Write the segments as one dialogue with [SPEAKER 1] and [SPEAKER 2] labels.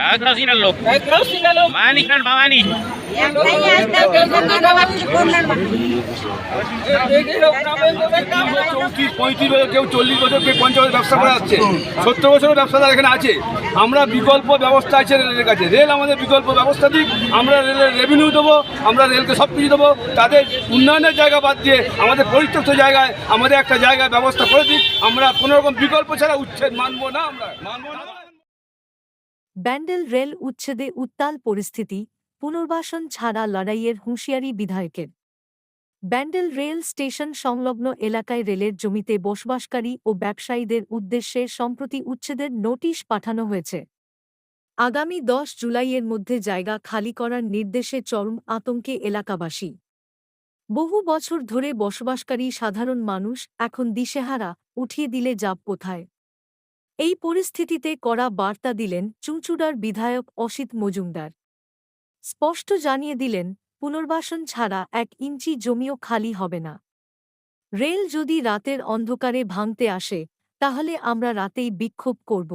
[SPEAKER 1] రాజరాజీన లోక్ మాని కన్ భవాని
[SPEAKER 2] চৌত্রিশ পঁয়ত্রিশ বছর কেউ চল্লিশ বছর কেউ পঞ্চাশ বছর ব্যবসা করে যাচ্ছে সত্তর বছরের ব্যবসাদার এখানে আছে আমরা বিকল্প ব্যবস্থা আছে রেলের কাছে রেল আমাদের বিকল্প ব্যবস্থা দিক আমরা রেলের রেভিনিউ দেবো আমরা রেলকে সব কিছু দেবো তাদের উন্নয়নের জায়গা বাদ দিয়ে আমাদের পরিত্যক্ত জায়গায় আমাদের একটা জায়গায় ব্যবস্থা করে দিক আমরা কোনো রকম বিকল্প ছাড়া উচ্ছেদ মানবো না আমরা মানবো না
[SPEAKER 3] ব্যান্ডেল রেল উচ্ছেদে উত্তাল পরিস্থিতি, পুনর্বাসন ছাড়া লড়াইয়ের হুঁশিয়ারি বিধায়কের। ব্যান্ডেল রেল স্টেশন সংলগ্ন এলাকায় রেলের জমিতে বসবাসকারী ও ব্যবসায়ীদের উদ্দেশ্যে সম্প্রতি উচ্ছেদের নোটিশ পাঠানো হয়েছে। আগামী দশ জুলাইয়ের মধ্যে জায়গা খালি করার নির্দেশে চরম আতঙ্কে এলাকাবাসী। বহু বছর ধরে বসবাসকারী সাধারণ মানুষ এখন দিশেহারা, উঠিয়ে দিলে যাব কোথায়? এই পরিস্থিতিতে কড়া বার্তা দিলেন চুঁচুড়ার বিধায়ক অসিত মজুমদার। স্পষ্ট জানিয়ে দিলেন, পুনর্বাসন ছাড়া এক ইঞ্চি জমিও খালি হবে না। রেল যদি রাতের অন্ধকারে ভাঙতে আসে, তাহলে আমরা রাতেই বিক্ষোভ করব।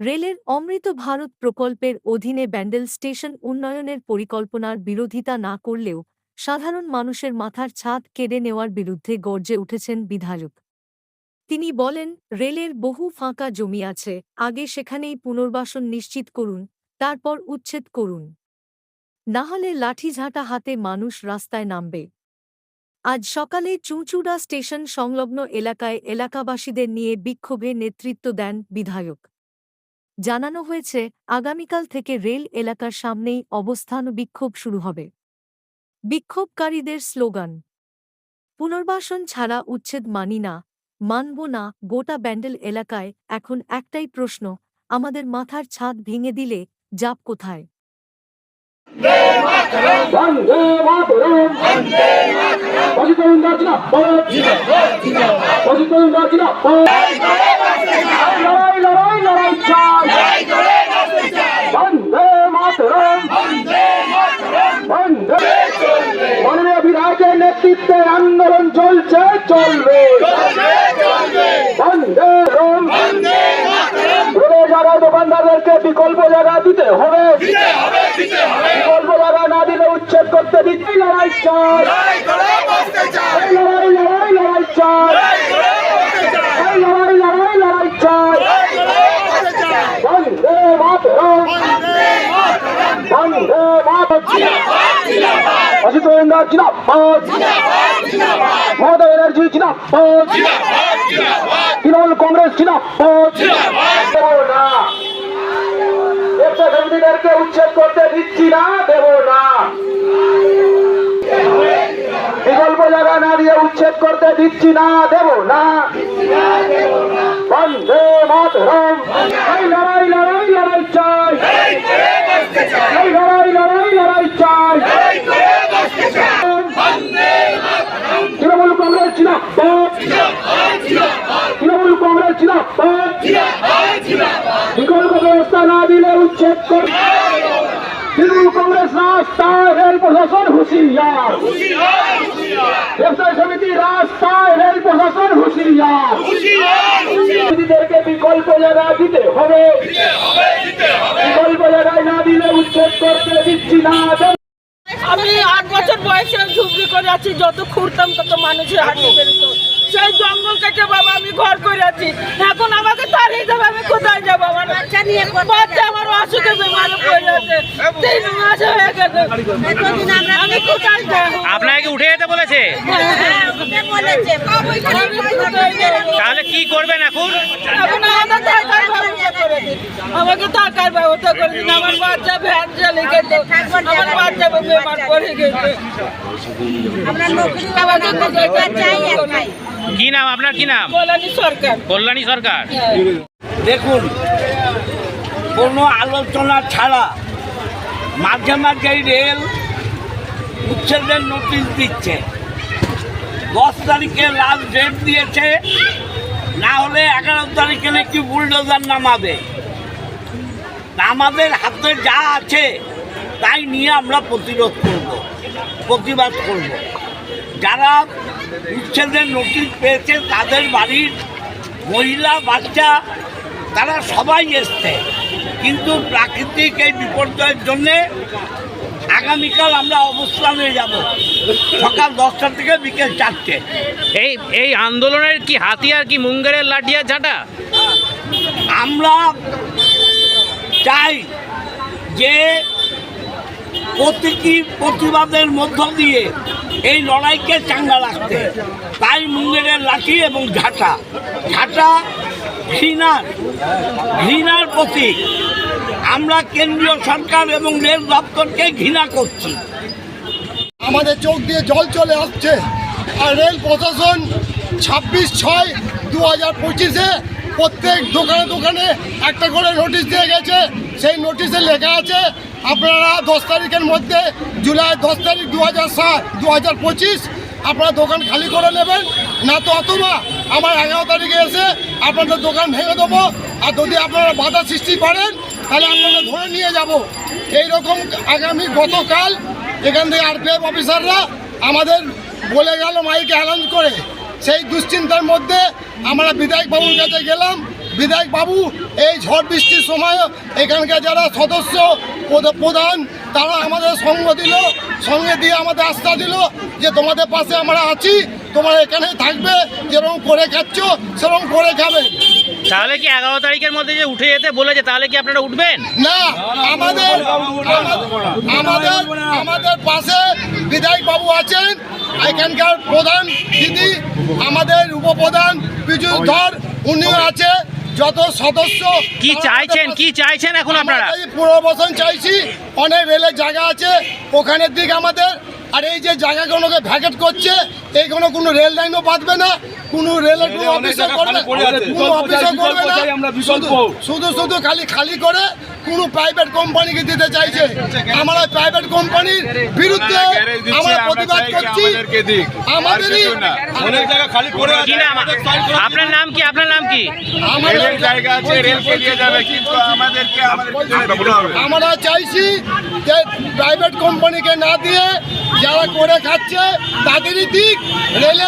[SPEAKER 3] রেলের অমৃত ভারত প্রকল্পের অধীনে ব্যান্ডেল স্টেশন উন্নয়নের পরিকল্পনার বিরোধিতা না করলেও সাধারণ মানুষের মাথার ছাদ কেড়ে নেওয়ার বিরুদ্ধে গর্জে উঠেছেন বিধায়ক। তিনি বলেন, রেলের বহু ফাঁকা জমি আছে, আগে সেখানেই পুনর্বাসন নিশ্চিত করুন, তারপর উচ্ছেদ করুন। না হলে লাঠিঝাঁটা হাতে মানুষ রাস্তায় নামবে। আজ সকালে চুঁচুড়া স্টেশন সংলগ্ন এলাকায় এলাকাবাসীদের নিয়ে বিক্ষোভে নেতৃত্ব দেন বিধায়ক। জানানো হয়েছে, আগামীকাল থেকে রেল এলাকার সামনেই অবস্থান বিক্ষোভ শুরু হবে। বিক্ষোভকারীদের স্লোগান, পুনর্বাসন ছাড়া উচ্ছেদ মানি না মানব না গোটা ব্যান্ডেল এলাকায়? এখন একটাই প্রশ্ন, আমাদের মাথার ছাদ ভেঙে দিলে যাব কোথায়
[SPEAKER 2] মাতরম অজিতন দার্জিনা অজিতন দার্জিনা লড়াই লড়াই লড়াই চাই বন্দে মাতরম বন্দে মাননীয় বিধায়কের নেতৃত্বে আন্দোলন চলছে চলবে বন্দে রেলের দোকানদারদেরকে বিকল্প জায়গা দিতে হবে। বিকল্প জায়গা না দিলে উচ্ছেদ করতে দিচ্ছি লড়াই চাই। লড়াই লড়াই লড়াই চাই। লড়াই লড়াই লড়াই চাই। বন্দে মাতরম। বন্দে মাতরম। অজিত গোয়েন্দা জিনাবাদ মমতা ব্যানার্জি জিনাবাদ তৃণমূল কংগ্রেস জিনাবাদ দেবো না সমিতিদেরকে উচ্ছেদ করতে দিচ্ছি না, দেব না। বিকল্প জায়গা না দিয়ে উচ্ছেদ করতে দিচ্ছি না, দেব না এই লড়াই লড়াই লড়াই চাই এই লড়াই লড়াই লড়াই চাই তৃণমূল কংগ্রেস জিনাবাদ তৃণমূল কংগ্রেস জিনাবাদ
[SPEAKER 4] আমি আট বছর বয়সে ঝুপড়ি করে আছি, যত খুঁড়তাম তত মানুষের হাঁটতে সেই জঙ্গল কেটে বাবা আমি ঘর করে আছি। এখন আমাকে তাড়িয়ে দেবে আমি কোথায় যাব আমার বাচ্চা নিয়ে বাচ্চা আমার অসুখে বেমার পড়ে আছে তিন মাস হয়ে গেছে। আমি কোথায় যাব?
[SPEAKER 1] আপনাকে উঠে যেতে বলেছে?
[SPEAKER 4] যাব?
[SPEAKER 1] তাহলে কি করবেন এখন?
[SPEAKER 4] এখন আমাকে টাকার ব্যবস্থা করে দিন। আমার বাচ্চা ভ্যান চলে গেছে। আমার বাচ্চা বেমার পড়ে গেছে?
[SPEAKER 1] কি নাম? আপনার কি নাম?
[SPEAKER 4] কল্যাণী সরকার।
[SPEAKER 1] কল্যাণী সরকার।
[SPEAKER 5] দেখুন কোনো আলোচনা ছাড়া মাঝে মাঝে রেল উচ্ছেদের নোটিশ দিচ্ছে। দশ তারিখে লাস্ট ডেট দিয়েছে, না হলে এগারো তারিখে নাকি বুলডোজার নামাবে। আমাদের হাতে যা আছে, তাই নিয়ে আমরা প্রতিরোধ করব, প্রতিবাদ করব। যারা উচ্ছেদের নোটিশ পেয়েছে, তাদের বাড়ির মহিলা, বাচ্চা, তারা সবাই এসছে। কিন্তু প্রাকৃতিক এই বিপর্যয়ের জন্যে আগামীকাল আমরা অবস্থানে যাব। সকাল দশটা থেকে বিকেল চারটে।
[SPEAKER 1] এই এই আন্দোলনের কি হাতিয়ার কি মুঙ্গেরের লাঠিয়া ঝাঁটা?
[SPEAKER 5] আমরা চাই যে প্রতীকী প্রতিবাদের মধ্য দিয়ে এই লড়াইকে চাঙ্গা রাখতে। তাই মুঙ্গেরের লাঠি এবং ঝাঁটা। ঝাঁটা ঘৃণার ঘৃণার প্রতীক আমরা কেন্দ্রীয় সরকার এবং রেল দপ্তরকে ঘৃণা করছি।
[SPEAKER 6] আমাদের চোখ দিয়ে জল চলে আসছে আর রেল প্রশাসন ছাব্বিশ ছয় দু হাজার পঁচিশে প্রত্যেক দোকানে দোকানে একটা করে নোটিশ দিয়ে গেছে। সেই নোটিশে লেখা আছে, আপনারা দশ তারিখের মধ্যে জুলাই দশ তারিখ দু হাজার সাত, দু হাজার পঁচিশ আপনারা দোকান খালি করে নেবেন, না তো অথবা আমার এগারো তারিখে এসে আপনাদের দোকান ভেঙে দেবো। আর যদি আপনারা বাধা সৃষ্টি করেন, তাহলে আপনাদের ধরে নিয়ে যাব। এইরকম আগামী গতকাল এখান থেকে আরপিএফ অফিসাররা আমাদের বলে গেল মাইকে অ্যালাউন্স করে। সেই দুশ্চিন্তার মধ্যে আমরা বিধায়ক বাবুর কাছে গেলাম। বিধায়ক বাবু এই ঝড় বৃষ্টির সময় এখানকার যারা সদস্য প্রধান তারা আমাদের সঙ্গ দিল সঙ্গে দিয়ে আমাদের আস্থা দিল যে তোমাদের পাশে আমরা আছি তোমরা এখানে থাকবে যেরকম করে খাচ্ছ সেরকম করে খাবে।
[SPEAKER 1] তাহলে কি এগারো তারিখের মধ্যে যে উঠে যেতে বলেছে তাহলে কি আপনারা উঠবেন?
[SPEAKER 6] না আমাদের আমাদের আমাদের পাশে বিধায়ক বাবু আছেন এখানকার প্রধান দিদি আমাদের উপপ্রধান পীযুষ ধর উনিও আছে। যত সদস্য
[SPEAKER 1] কি চাইছেন? কি চাইছেন এখন আপনারা?
[SPEAKER 6] পুনর্বাসন চাইছি। অনেক রেলের জায়গা আছে ওখানের দিক আমাদের। আর এই যে জায়গাগুলোকে ভ্যাকেট করছে এইগুলো কোনো রেল লাইনও বাঁধবে না কোনো রেলের কোনো
[SPEAKER 2] রেলে
[SPEAKER 6] অফিসও করবে। কোনো করবে না। শুধু- শুধু খালি খালি করে কোনো প্রাইভেট কোম্পানিকে দিতে চাইছে। আমরা প্রাইভেট কোম্পানির বিরুদ্ধে আমরা প্রতিবাদ করছি।
[SPEAKER 7] আমাদেরকে
[SPEAKER 6] আমাদেরই
[SPEAKER 2] অনেক জায়গা খালি পড়ে আছে।
[SPEAKER 1] আপনার নাম কি? আপনার নাম কি?
[SPEAKER 6] আমাদের
[SPEAKER 7] জায়গা আছে রেলকে দিয়ে যাবে কিন্তু আমাদেরকে।
[SPEAKER 6] আমরা চাইছি যে প্রাইভেট কোম্পানিকে না দিয়ে যারা করে খাচ্ছে তাদেরই দিক। রেলের